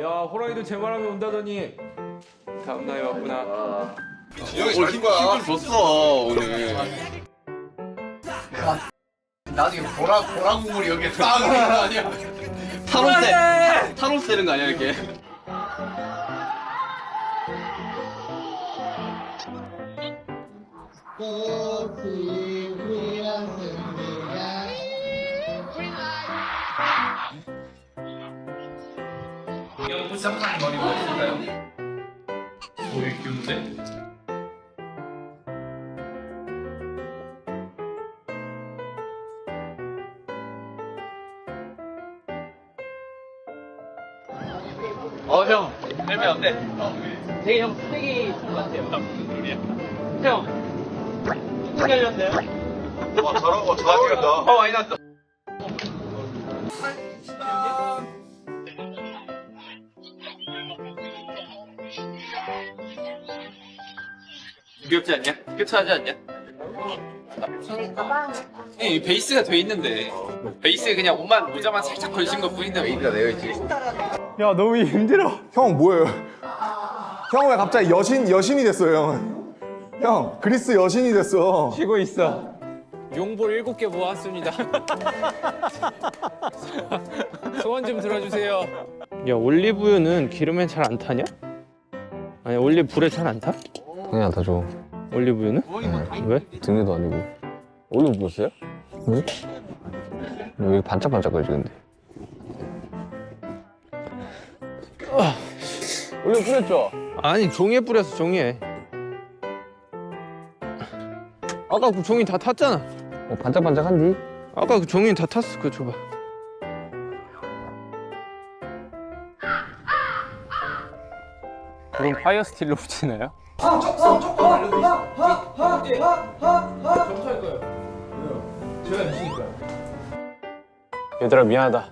야 호랑이도 제 말하면 온다더니 다음 날에 왔구나. 진영이 잘린 거야. 줬어 오늘. 나중에 보라 보라 국물이 여기에 딱 오는 거 아니야? 타로 세 타로스 되는 거 아니야 이렇게? 쌍쌍 머리 멋있을까요? 오이 귀여운데? 어 형, 헬멧 어때? 되게 형 쓰레기 통 같아요. 무슨 소리야? 형, 통 열렸네요. 와 저런 거 잘하겠다. 어 많이 났어. 귀엽지 않냐? 큐트하지 않냐? 이 베이스가 돼 있는데 베이스에 그냥 옷만 모자만 살짝 걸친 것 뿐인데 베이스가 되어 있지. 야 너무 힘들어. 형 뭐예요? 형 왜 갑자기 여신 여신이 됐어요? 형. 형 그리스 여신이 됐어. 쉬고 있어. 용볼 일곱 개 모았습니다. 소원 좀 들어주세요. 야 올리브유는 기름에 잘 안 타냐? 아니 올리브 불에 잘 안 타? 당연히 안 타죠. 올리브유는? 왜? 등유도 아니고. 올리브 보셨어요? 응? 여기 반짝반짝거리지 근데. 올리브 뿌렸죠? 아니 종이에 뿌렸어 종이에. 아까 그 종이 다 탔잖아. 어, 반짝반짝한디? 아까 그 종이 다 탔어. 그거 줘봐. 그럼 파이어 스틸로 붙이나요? 얘들아 미안하다.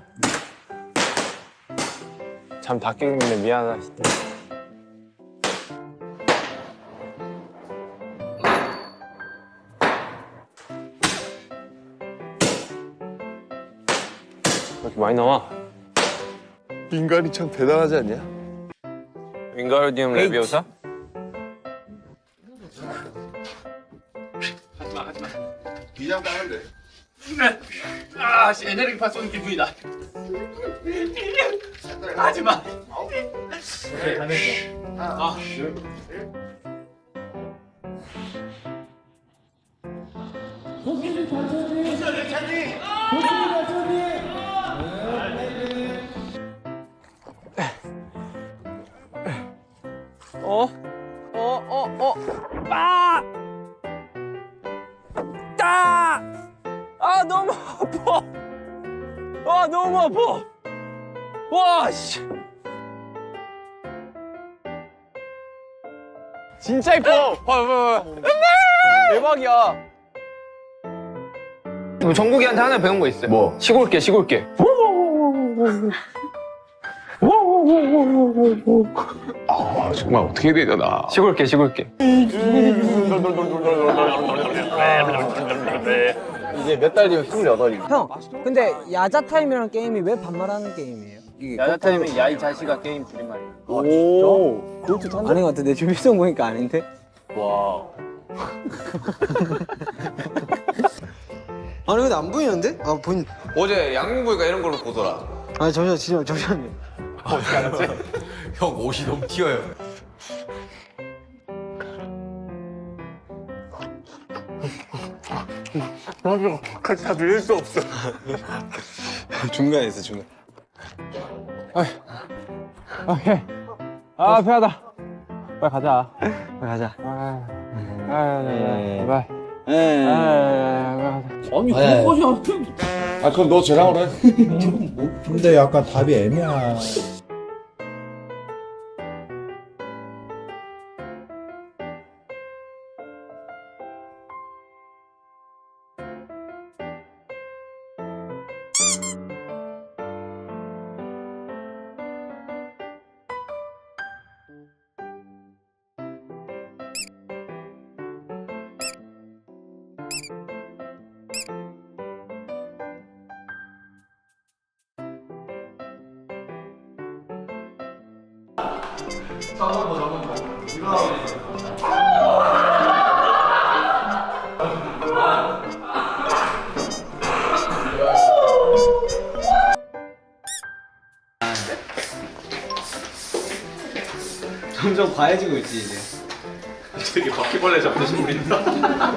잠 다 깨는데 미안하다. 진짜. 왜 이렇게 많이 나와? 인간이 참 대단하지 않냐? 윙가르디움 레비오사? 비장 따는데. 아, 씨, 에너지 파 쏘는 기분이다. 하지 마. 어? 어? 어? 어? 아! 아! 아 너무 아파. 아 너무 아파. 와 씨. 진짜 이뻐! 봐, 봐, 봐. 대박이야. 뭐 정국이한테 하나 배운 거 있어요. 뭐? 시골게, 시골게. 아, 정말 어떻게 해야 되나. 시골게, 시골게. 이제 몇 달 뒤면 스물여덟이고. 형, 근데 야자타임이라는 게임이 왜 반말하는 게임이에요? 야자타임이 야이 자식아 게임 줄임말이야. 오, 그것도 아닌 것 같아. 내 준비성 보니까 아닌데? 와. 아니 근데 안 보이는데? 아 보인. 어제 양궁 보니까 이런 걸로 보더라. 아니 잠시만, 잠시만, 잠시만요. 형 옷이 너무 튀어요. 중간에 있어, 중간. 오케이. 아, 배하다. 빨리 가자. 빨리 가자. 아, 아, 아, 예. 빨리. 에. 아, 아, 아 그럼 너 쟤랑 그래. 근데 약간 답이 애매 자, 한번 더, 한번 더. 이거 점점 과해지고 있지 이제. 되게 바퀴벌레 잡으신 분이다.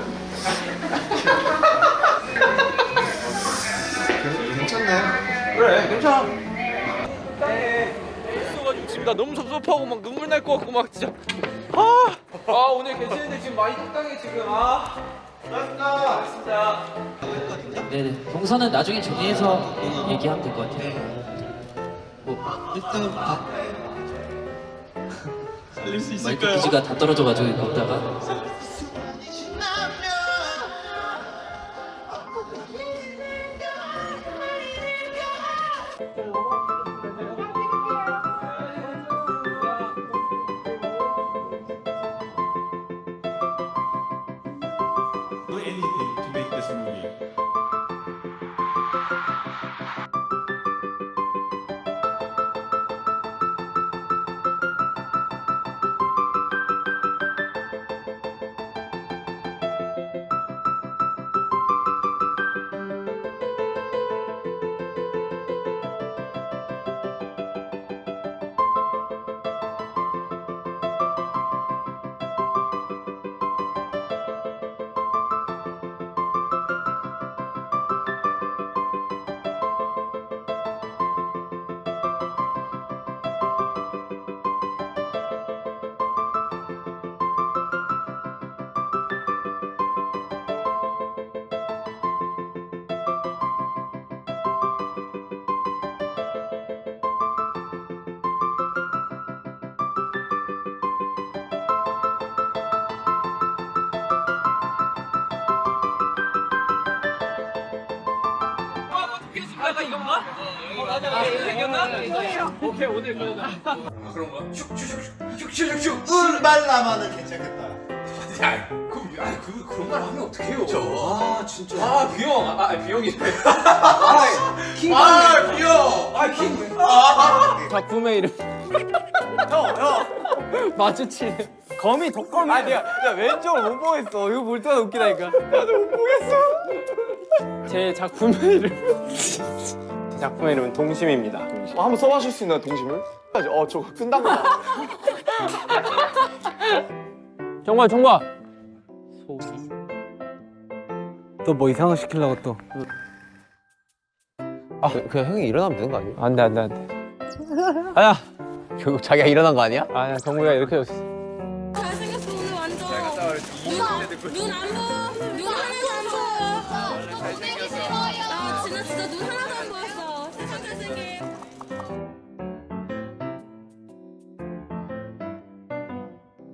그래 괜찮아 있어가지고 나 너무 섭섭하고 막 눈물 날 것 같고 막 진짜 아, 아 오늘 계시는데 지금 많이 적당해 지금 아 네네. 동선은 나중에 정리해서 얘기하면 될 것 같아요. 뭐 일단 밥. 살릴 수 있을까요? 마이크 기지가 다 떨어져가지고 먹다가. 오케이 오늘 그러자 운발라마는 괜찮겠다. 야, 그, 아니, 그, 그런 말 하면 어떡해요. 아, 진짜. 아, 비용. 아, 아 비용이. 아, 킹. 아, 비용. 아, 킹. 작품의 이름. 마주치네. 거미, 독거미. 아니야, 나 왼쪽을 못 보겠어. 이거 볼 때마다 웃기다니까. 나도 못 보겠어. 제 작품의 이름. 제 작품의 이름은 동심입니다. 어, 한번 써봐줄 수 있나요, 동심을? 어, 저거 끝나고. 정말, 정말. 또뭐 이상한 거 시키려고 또. 아, 그냥 형이 일어나면 되는 거 아니에요? 안 돼, 안 돼, 안 돼. 아야. 결국 자기가 일어난 거 아니야? 아야, 정국이가 이렇게 줬어. 잘생겼어 오늘 완전 눈안 보여 눈 하나도 안 보여 나 진짜 진짜 눈 하나도 안 보였어 Thank you.